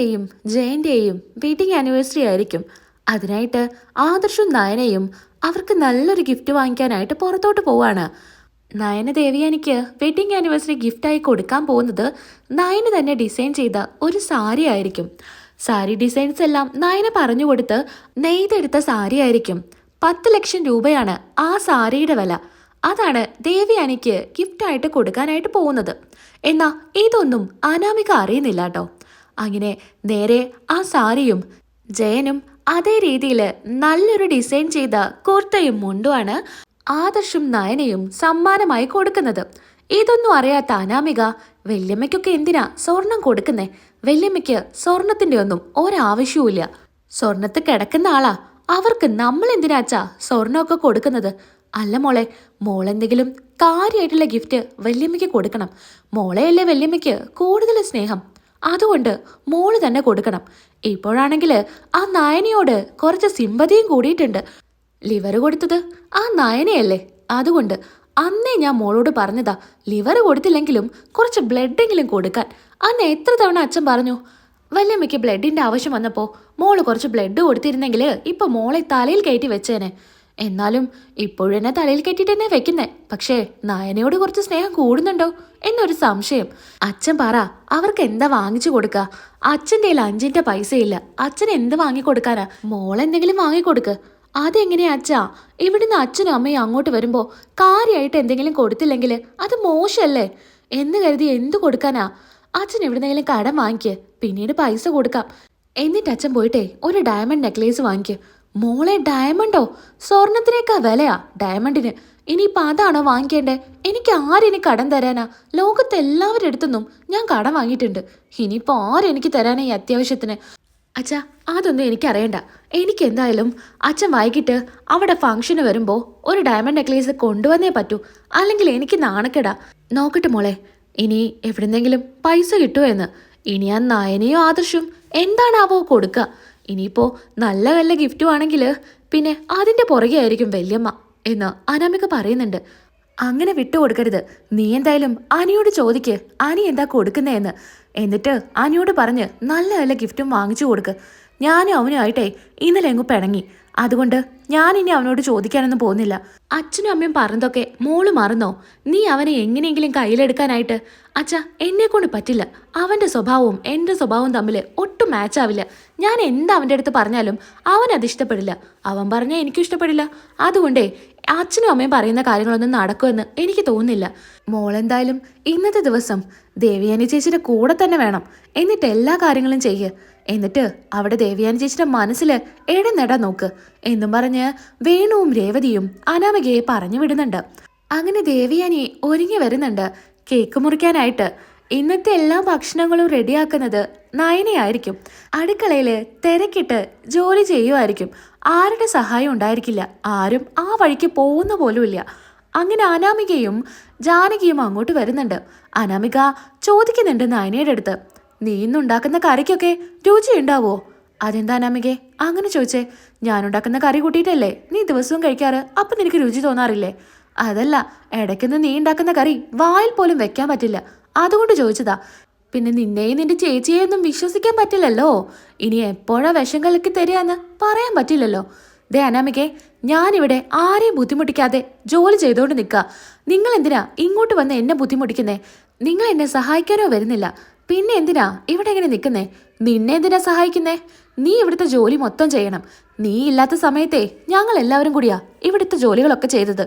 ആനന്ദിന്റെയും ജയന്റെയും wedding anniversary ആയിരിക്കും. അതിനായിട്ട് ആദർശും നയനയും അവർക്ക് നല്ലൊരു ഗിഫ്റ്റ് വാങ്ങിക്കാനായിട്ട് പുറത്തോട്ട് പോവാണ്. നയന ദേവിയാനിക്ക് വെഡിങ് ആനിവേഴ്സറി ഗിഫ്റ്റായി കൊടുക്കാൻ പോകുന്നത് നയന തന്നെ ഡിസൈൻ ചെയ്ത ഒരു സാരി ആയിരിക്കും. സാരി ഡിസൈൻസ് എല്ലാം നയന പറഞ്ഞു കൊടുത്ത് നെയ്തെടുത്ത സാരി ആയിരിക്കും. പത്ത് ലക്ഷം രൂപയാണ് ആ സാരിയുടെ വില. അതാണ് ദേവിയാനിക്ക് ഗിഫ്റ്റായിട്ട് കൊടുക്കാനായിട്ട് പോകുന്നത്. എന്നാൽ ഇതൊന്നും അനാമിക അറിയുന്നില്ല കേട്ടോ. അങ്ങനെ നേരെ ആ സാരിയും ജയനും അതേ രീതിയിൽ നല്ലൊരു ഡിസൈൻ ചെയ്ത കുർത്തയും മുണ്ടുമാണ് ആദർശും നയനയും സമ്മാനമായി കൊടുക്കുന്നത്. ഇതൊന്നും അറിയാത്ത അനാമിക വല്യമ്മയ്ക്കൊക്കെ എന്തിനാ സ്വർണം കൊടുക്കുന്നേ? വല്യമ്മയ്ക്ക് സ്വർണത്തിന്റെ ഒന്നും ഒരാവശ്യവുമില്ല. സ്വർണത്ത് കിടക്കുന്ന ആളാ. അവർക്ക് നമ്മൾ എന്തിനാച്ചാ സ്വർണമൊക്കെ കൊടുക്കുന്നത്? അല്ല മോളെ മോളെന്തെങ്കിലും കാര്യമായിട്ടുള്ള ഗിഫ്റ്റ് വല്യമ്മയ്ക്ക് കൊടുക്കണം. മോളെയല്ലേ വല്യമ്മയ്ക്ക് കൂടുതൽ സ്നേഹം? അതുകൊണ്ട് മോൾ തന്നെ കൊടുക്കണം. ഇപ്പോഴാണെങ്കിൽ ആ നയനയോട് കുറച്ച് സിമ്പതിയും കൂടിയിട്ടുണ്ട്. ലിവർ കൊടുത്തത് ആ നയനയല്ലേ? അതുകൊണ്ട് അന്നേ ഞാൻ മോളോട് പറഞ്ഞതാ ലിവർ കൊടുത്തില്ലെങ്കിലും കുറച്ച് ബ്ലഡെങ്കിലും കൊടുക്കാൻ. അന്ന് എത്ര തവണ അച്ഛൻ പറഞ്ഞു വല്യമ്മയ്ക്ക് ബ്ലഡിന്റെ ആവശ്യം വന്നപ്പോൾ മോൾ കുറച്ച് ബ്ലഡ് കൊടുത്തിരുന്നെങ്കിൽ ഇപ്പൊ മോളെ തലയിൽ കയറ്റി വെച്ചേനെ. എന്നാലും ഇപ്പോഴെന്നെ തലയിൽ കെട്ടിട്ട് തന്നെ വെക്കുന്നേ. പക്ഷേ നായനയോട് കുറച്ച് സ്നേഹം കൂടുന്നുണ്ടോ? എന്നൊരു സംശയം. അച്ഛൻ പറ അവർക്ക് എന്താ വാങ്ങിച്ചു കൊടുക്ക? അച്ഛന്റെ കയ്യിൽ അഞ്ചിന്റെ പൈസയില്ല. അച്ഛൻ എന്ത് വാങ്ങിക്കൊടുക്കാനാ മോളെന്തെങ്കിലും വാങ്ങിക്കൊടുക്ക് അതെങ്ങനെയാ അച്ഛാ? ഇവിടുന്ന് അച്ഛനും അമ്മയും അങ്ങോട്ട് വരുമ്പോ കാര്യമായിട്ട് എന്തെങ്കിലും കൊടുത്തില്ലെങ്കിൽ അത് മോശമല്ലേ എന്ന് കരുതി എന്തു കൊടുക്കാനാ? അച്ഛൻ എവിടുന്നെങ്കിലും കടം വാങ്ങിക്കേ. പിന്നീട് പൈസ കൊടുക്കാം. എന്നിട്ട് അച്ഛൻ പോയിട്ടേ ഒരു ഡയമണ്ട് നെക്ലേസ് വാങ്ങിക്ക്. മോളെ ഡയമണ്ടോ സ്വർണത്തിനേക്കാ വിലയാ ഡയമണ്ടിന് ഇനിയിപ്പോൾ അതാണോ വാങ്ങിക്കേണ്ടേ? എനിക്ക് ആരെനി കടം തരാനാ? ലോകത്തെ എല്ലാവരുടെ അടുത്തുനിന്നും ഞാൻ കടം വാങ്ങിയിട്ടുണ്ട്. ഇനിയിപ്പോൾ ആരെനിക്ക് തരാനാ ഈ അത്യാവശ്യത്തിന്? അച്ഛാ അതൊന്നും എനിക്കറിയണ്ട. എനിക്ക് എന്തായാലും അച്ഛൻ വൈകിട്ട് അവിടെ ഫംഗ്ഷന് വരുമ്പോൾ ഒരു ഡയമണ്ട് നെക്ലേസ് കൊണ്ടുവന്നേ പറ്റൂ. അല്ലെങ്കിൽ എനിക്ക് നാണക്കെടാ. നോക്കട്ടെ മോളെ ഇനി എവിടെന്നെങ്കിലും പൈസ കിട്ടുമോ എന്ന്? ഇനി ആ നയനയോ ആദർശും എന്താണാവോ കൊടുക്കുക ഇനിയിപ്പോ നല്ല നല്ല ഗിഫ്റ്റ് ആണെങ്കിൽ പിന്നെ അതിന്റെ പുറകെ ആയിരിക്കും വല്യമ്മ എന്ന് അനാമിക പറയുന്നുണ്ട്. അങ്ങനെ വിട്ടുകൊടുക്കരുത് നീ എന്തായാലും അനിയോട് ചോദിക്ക്. അനി എന്താ കൊടുക്കുന്നതെന്ന് എന്നിട്ട് അനിയോട് പറഞ്ഞ് നല്ല നല്ല ഗിഫ്റ്റും വാങ്ങിച്ചു കൊടുക്ക്. ഞാനും അവനുമായിട്ടേ ഇന്നലെ അങ്ങ് പിണങ്ങി. അതുകൊണ്ട് ഞാൻ ഇനി അവനോട് ചോദിക്കാനൊന്നും പോകുന്നില്ല. അച്ഛനും അമ്മയും പറഞ്ഞതൊക്കെ മോൾ മറന്നോ? നീ അവനെ എങ്ങനെയെങ്കിലും കയ്യിലെടുക്കാനായിട്ട്? അച്ഛ എന്നെ കൊണ്ട് പറ്റില്ല. അവന്റെ സ്വഭാവവും എന്റെ സ്വഭാവവും തമ്മിൽ ഒട്ടും മാച്ച് ആവില്ല. ഞാൻ എന്താ അവന്റെ അടുത്ത് പറഞ്ഞാലും അവൻ അത് ഇഷ്ടപ്പെടില്ല. അവൻ പറഞ്ഞാൽ എനിക്കും ഇഷ്ടപ്പെടില്ല. അതുകൊണ്ടേ അച്ഛനും അമ്മയും പറയുന്ന കാര്യങ്ങളൊന്നും നടക്കുമെന്ന് എനിക്ക് തോന്നുന്നില്ല. മോളെന്തായാലും ഇന്നത്തെ ദിവസം ദേവിയാനി ചേച്ചിയുടെ കൂടെ തന്നെ വേണം. എന്നിട്ട് എല്ലാ കാര്യങ്ങളും ചെയ്യ്. എന്നിട്ട് അവിടെ ദേവിയാനി ചേച്ചിയുടെ മനസ്സിൽ എടെ നേടാൻ നോക്ക് എന്നും പറഞ്ഞ് വേണുവും രേവതിയും അനാമികയെ പറഞ്ഞു വിടുന്നുണ്ട്. അങ്ങനെ ദേവിയാനി ഒരുങ്ങി വരുന്നുണ്ട് കേക്ക് മുറിക്കാനായിട്ട്. ഇന്നത്തെ എല്ലാ ഭക്ഷണങ്ങളും റെഡിയാക്കുന്നത് നയനയായിരിക്കും. അടുക്കളയിൽ തിരക്കിട്ട് ജോലി ചെയ്യുമായിരിക്കും ആരുടെ സഹായം ഉണ്ടായിരിക്കില്ല. ആരും ആ വഴിക്ക് പോകുന്ന പോലുമില്ല അങ്ങനെ അനാമികയും ജാനകിയും അങ്ങോട്ട് വരുന്നുണ്ട്. അനാമിക ചോദിക്കുന്നുണ്ട് നയനയുടെ അടുത്ത്. നീ ഇന്നുണ്ടാക്കുന്ന കറിക്കൊക്കെ രുചിയുണ്ടാവോ? അതെന്താ അനാമികെ? അങ്ങനെ ചോദിച്ചേ. ഞാനുണ്ടാക്കുന്ന കറി കൂട്ടിയിട്ടല്ലേ നീ ദിവസവും കഴിക്കാറ്? അപ്പം നിനക്ക് രുചി തോന്നാറില്ലേ? അതല്ല ഇടയ്ക്കൊന്ന് നീ ഉണ്ടാക്കുന്ന കറി വായിൽ പോലും വെക്കാൻ പറ്റില്ല. അതുകൊണ്ട് ചോദിച്ചതാ. പിന്നെ നിന്നെയും നിന്റെ ചേച്ചിയെയൊന്നും വിശ്വസിക്കാൻ പറ്റില്ലല്ലോ. ഇനി എപ്പോഴാ വിഷം കലക്കി തരികയെന്ന് പറയാൻ പറ്റില്ലല്ലോ. ദേ അനാമികെ ഞാനിവിടെ ആരെയും ബുദ്ധിമുട്ടിക്കാതെ ജോലി ചെയ്തുകൊണ്ട് നിൽക്കുക നിങ്ങൾ എന്തിനാ ഇങ്ങോട്ട് വന്ന് എന്നെ ബുദ്ധിമുട്ടിക്കുന്നേ? നിങ്ങൾ എന്നെ സഹായിക്കാനോ വരുന്നില്ല. പിന്നെ എന്തിനാ ഇവിടെ എങ്ങനെ നിൽക്കുന്നേ? നിന്നെ എന്തിനാ സഹായിക്കുന്നേ? നീ ഇവിടുത്തെ ജോലി മൊത്തം ചെയ്യണം. നീ ഇല്ലാത്ത സമയത്തെ ഞങ്ങൾ എല്ലാവരും കൂടിയാ ഇവിടുത്തെ ജോലികളൊക്കെ ചെയ്തത്.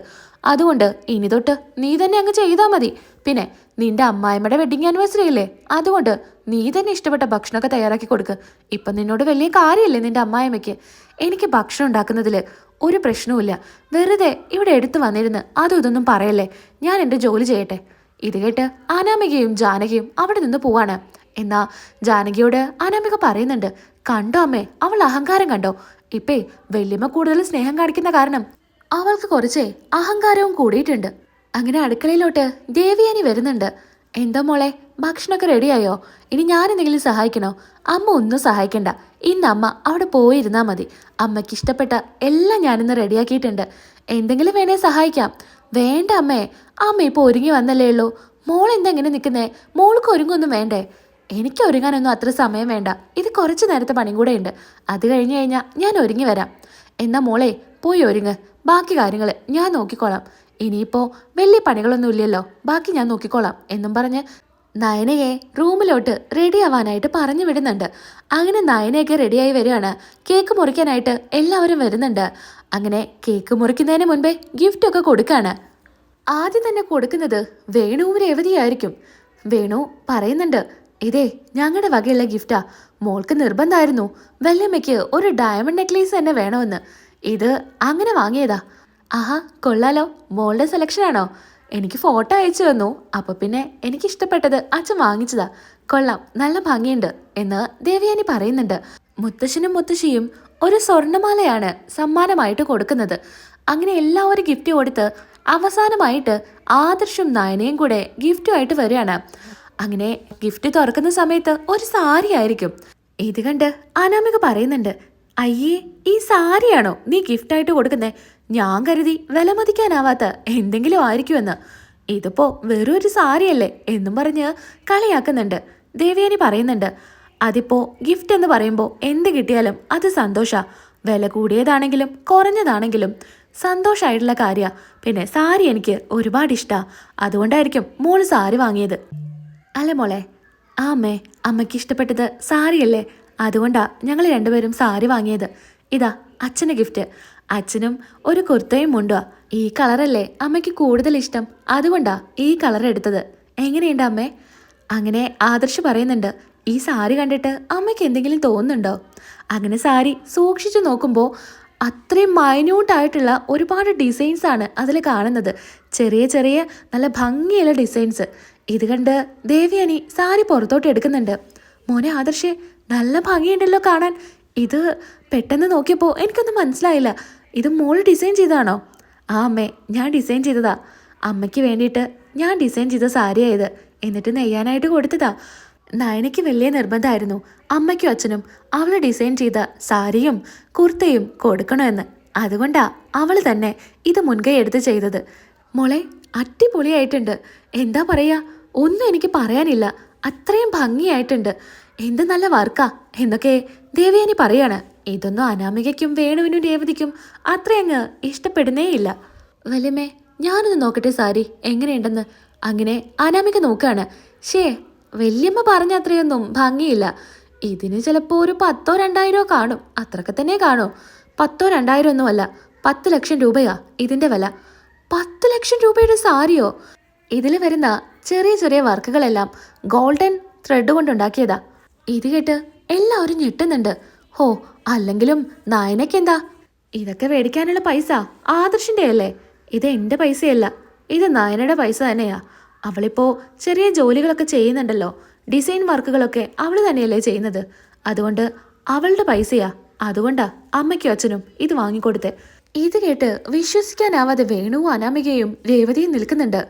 അതുകൊണ്ട് ഇനി തൊട്ട് നീ തന്നെ അങ്ങ് ചെയ്താൽ മതി. പിന്നെ നിന്റെ അമ്മായിമ്മയുടെ വെഡിങ് ആനിവേഴ്സറി അല്ലേ? അതുകൊണ്ട് നീ തന്നെ ഇഷ്ടപ്പെട്ട ഭക്ഷണമൊക്കെ തയ്യാറാക്കി കൊടുക്ക്. ഇപ്പം നിന്നോട് വലിയ കാര്യമല്ലേ നിന്റെ അമ്മായിമ്മയ്ക്ക്? എനിക്ക് ഭക്ഷണം ഉണ്ടാക്കുന്നതിൽ ഒരു പ്രശ്നവുമില്ല. വെറുതെ ഇവിടെ എടുത്തു വന്നിരുന്ന് അതും ഇതൊന്നും പറയല്ലേ? ഞാൻ എന്റെ ജോലി ചെയ്യട്ടെ? ഇത് കേട്ട് അനാമികയും ജാനകിയും അവിടെ നിന്ന് പോവാണ്. എന്നാ ജാനകിയോട് അനാമിക പറയുന്നുണ്ട് കണ്ടോ അമ്മേ അവൾ അഹങ്കാരം കണ്ടോ? ഇപ്പേ വല്യമ്മ കൂടുതൽ സ്നേഹം കാണിക്കുന്ന കാരണം അവൾക്ക് കുറച്ചേ അഹങ്കാരവും കൂടിയിട്ടുണ്ട്. അങ്ങനെ അടുക്കളയിലോട്ട് ദേവിയാനി വരുന്നുണ്ട്. എന്താ മോളെ ഭക്ഷണമൊക്കെ റെഡിയായോ? ഇനി ഞാൻ എന്തെങ്കിലും സഹായിക്കണോ? അമ്മ ഒന്നും സഹായിക്കണ്ട. ഇന്ന് അമ്മ അവിടെ പോയിരുന്നാ മതി. അമ്മയ്ക്ക് ഇഷ്ടപ്പെട്ട എല്ലാം ഞാനിന്ന് റെഡിയാക്കിയിട്ടുണ്ട്. എന്തെങ്കിലും വേണേ സഹായിക്കാം. വേണ്ട അമ്മേ അമ്മ ഇപ്പോൾ ഒരുങ്ങി വന്നല്ലേ ഉള്ളൂ. മോൾ എന്താ നിൽക്കുന്നേ? മോൾക്ക് ഒരുങ്ങൊന്നും വേണ്ടേ? എനിക്ക് ഒരുങ്ങാനൊന്നും അത്ര സമയം വേണ്ട. ഇത് കുറച്ച് നേരത്തെ പണിയും കൂടെ ഉണ്ട്. അത് കഴിഞ്ഞ് കഴിഞ്ഞാൽ ഞാൻ ഒരുങ്ങി വരാം. എന്നാ മോളെ പോയി ഒരുങ്ങ്. ബാക്കി കാര്യങ്ങൾ ഞാൻ നോക്കിക്കോളാം. ഇനിയിപ്പോൾ വലിയ പണികളൊന്നും ഇല്ലല്ലോ. ബാക്കി ഞാൻ നോക്കിക്കോളാം എന്നും പറഞ്ഞ് നയനയെ റൂമിലോട്ട് റെഡി ആവാനായിട്ട് പറഞ്ഞു വിടുന്നുണ്ട്. അങ്ങനെ നയനയൊക്കെ റെഡിയായി വരികയാണ്. കേക്ക് മുറിക്കാനായിട്ട് എല്ലാവരും വരുന്നുണ്ട്. അങ്ങനെ കേക്ക് മുറിക്കുന്നതിന് മുൻപേ ഗിഫ്റ്റ് ഒക്കെ കൊടുക്കാണ്. ആദ്യം തന്നെ കൊടുക്കുന്നത് വേണുവും രേവതിയായിരിക്കും. വേണു പറയുന്നുണ്ട് ഇതേ ഞങ്ങളുടെ വകയുള്ള ഗിഫ്റ്റാ മോൾക്ക് നിർബന്ധമായിരുന്നു. വല്യമ്മയ്ക്ക് ഒരു ഡയമണ്ട് നെക്ലേസ് തന്നെ വേണമെന്ന്. ഇത് അങ്ങനെ വാങ്ങിയതാ. ആഹാ കൊള്ളാലോ. മോളുടെ സെലക്ഷൻ ആണോ? എനിക്ക് ഫോട്ടോ അയച്ചു തന്നു. അപ്പൊ പിന്നെ എനിക്ക് ഇഷ്ടപ്പെട്ടത് അച്ഛൻ വാങ്ങിച്ചതാ. കൊള്ളാം. നല്ല ഭംഗിയുണ്ട് എന്ന് ദേവയാനി പറയുന്നുണ്ട്. മുത്തശ്ശനും മുത്തശ്ശിയും ഒരു സ്വർണമാലയാണ് സമ്മാനമായിട്ട് കൊടുക്കുന്നത്. അങ്ങനെ എല്ലാവരും ഗിഫ്റ്റ് കൊടുത്ത് അവസാനമായിട്ട് ആദർശും നയനയും കൂടെ ഗിഫ്റ്റുമായിട്ട് വരികയാണ്. അങ്ങനെ ഗിഫ്റ്റ് തുറക്കുന്ന സമയത്ത് ഒരു സാരി ആയിരിക്കും. ഇത് കണ്ട് അനാമിക പറയുന്നുണ്ട് അയ്യേ ഈ സാരിയാണോ നീ ഗിഫ്റ്റായിട്ട് കൊടുക്കുന്നേ? ഞാൻ കരുതി വിലമതിക്കാനാവാത്ത എന്തെങ്കിലും ആയിരിക്കുമെന്ന്. ഇതിപ്പോ വെറും ഒരു സാരിയല്ലേ? എന്നും പറഞ്ഞ് കളിയാക്കുന്നുണ്ട്. ദേവയാനി പറയുന്നുണ്ട് അതിപ്പോ ഗിഫ്റ്റ് എന്ന് പറയുമ്പോൾ എന്ത് കിട്ടിയാലും അത് സന്തോഷ. വില കൂടിയതാണെങ്കിലും കുറഞ്ഞതാണെങ്കിലും സന്തോഷമായിട്ടുള്ള കാര്യ. പിന്നെ സാരി എനിക്ക് ഒരുപാട് ഇഷ്ടാ. അതുകൊണ്ടായിരിക്കും മോൾ സാരി വാങ്ങിയത്. അല്ല മോളെ ആ അമ്മേ അമ്മയ്ക്ക് ഇഷ്ടപ്പെട്ടത് സാരിയല്ലേ? അതുകൊണ്ടാ ഞങ്ങൾ രണ്ടുപേരും സാരി വാങ്ങിയത്. ഇതാ അച്ഛന് ഗിഫ്റ്റ് അച്ഛനും ഒരു കുർത്തയും മുണ്ടുവാ ഈ കളറല്ലേ അമ്മയ്ക്ക് കൂടുതൽ ഇഷ്ടം. അതുകൊണ്ടാ ഈ കളർ എടുത്തത്. എങ്ങനെയുണ്ട് അമ്മേ? അങ്ങനെ ആദർശ് പറയുന്നുണ്ട്. ഈ സാരി കണ്ടിട്ട് അമ്മയ്ക്ക് എന്തെങ്കിലും തോന്നുന്നുണ്ടോ? അങ്ങനെ സാരി സൂക്ഷിച്ചു നോക്കുമ്പോൾ അത്രയും മൈന്യൂട്ടായിട്ടുള്ള ഒരുപാട് ഡിസൈൻസ് ആണ് അതിൽ കാണുന്നത്. ചെറിയ ചെറിയ നല്ല ഭംഗിയുള്ള ഡിസൈൻസ് ഇത് കണ്ട് ദേവിയാനി സാരി പുറത്തോട്ട് എടുക്കുന്നുണ്ട്. മോനെ ആദർശേ നല്ല ഭംഗിയുണ്ടല്ലോ കാണാൻ. ഇത് പെട്ടെന്ന് നോക്കിയപ്പോൾ എനിക്കൊന്നും മനസ്സിലായില്ല. ഇത് മോൾ ഡിസൈൻ ചെയ്തതാണോ? ആ അമ്മേ ഞാൻ ഡിസൈൻ ചെയ്തതാ. അമ്മയ്ക്ക് വേണ്ടിയിട്ട് ഞാൻ ഡിസൈൻ ചെയ്ത സാരിയായത് എന്നിട്ട് നെയ്യാനായിട്ട് കൊടുത്തതാ. നയനയ്ക്ക് വലിയ നിർബന്ധമായിരുന്നു. അമ്മയ്ക്കും അച്ഛനും അവൾ ഡിസൈൻ ചെയ്ത സാരിയും കുർത്തയും കൊടുക്കണമെന്ന്. അതുകൊണ്ടാ അവൾ തന്നെ ഇത് മുൻകൈ എടുത്ത് ചെയ്തത്. മോളെ അടിപൊളിയായിട്ടുണ്ട്. എന്താ പറയുക ഒന്നും എനിക്ക് പറയാനില്ല. അത്രയും ഭംഗിയായിട്ടുണ്ട്. എന്ത് നല്ല വർക്കാ. എന്നൊക്കെ ദേവയാനി പറയാണ്. ഇതൊന്നും അനാമികയ്ക്കും വേണുവിനും രേവതിക്കും അത്രയങ്ങ് ഇഷ്ടപ്പെടുന്നേയില്ല വലിയമേ ഞാനൊന്ന് നോക്കട്ടെ സാരി. എങ്ങനെയുണ്ടെന്ന്? അങ്ങനെ അനാമിക നോക്കുകയാണ് ഷേ വല്യമ്മ പറഞ്ഞ അത്രയൊന്നും ഭംഗിയില്ല. ഇതിന് ചിലപ്പോൾ ഒരു പത്തോ രണ്ടായിരോ കാണും. അത്രയൊക്കെ തന്നെ കാണോ. പത്തോ രണ്ടായിരം ഒന്നുമല്ല പത്ത് ലക്ഷം രൂപയാ ഇതിന്റെ വില. പത്ത് ലക്ഷം രൂപയുടെ സാരിയോ? ഇതിൽ വരുന്ന ചെറിയ ചെറിയ വർക്കുകളെല്ലാം ഗോൾഡൻ ത്രെഡ് കൊണ്ടുണ്ടാക്കിയതാ. ഇത് കേട്ട് എല്ലാവരും ഞെട്ടുന്നുണ്ട്. ഹോ അല്ലെങ്കിലും നായനക്കെന്താ ഇതൊക്കെ മേടിക്കാനുള്ള പൈസ ആദർശിന്റെ അല്ലേ ഇത് എന്റെ പൈസയല്ല. ഇത് നായനയുടെ പൈസ തന്നെയാ. അവളിപ്പോ ചെറിയ ജോലികളൊക്കെ ചെയ്യുന്നുണ്ടല്ലോ. ഡിസൈൻ വർക്കുകളൊക്കെ അവൾ തന്നെയല്ലേ ചെയ്യുന്നത്. അതുകൊണ്ട് അവളുടെ പൈസയാ. അതുകൊണ്ടാ അമ്മയ്ക്കും അച്ഛനും ഇത് വാങ്ങിക്കൊടുത്തേ. ഇത് കേട്ട് വിശ്വസിക്കാനാവാതെ വേണുവും അനാമികയും രേവതിയും നിൽക്കുന്നുണ്ട്.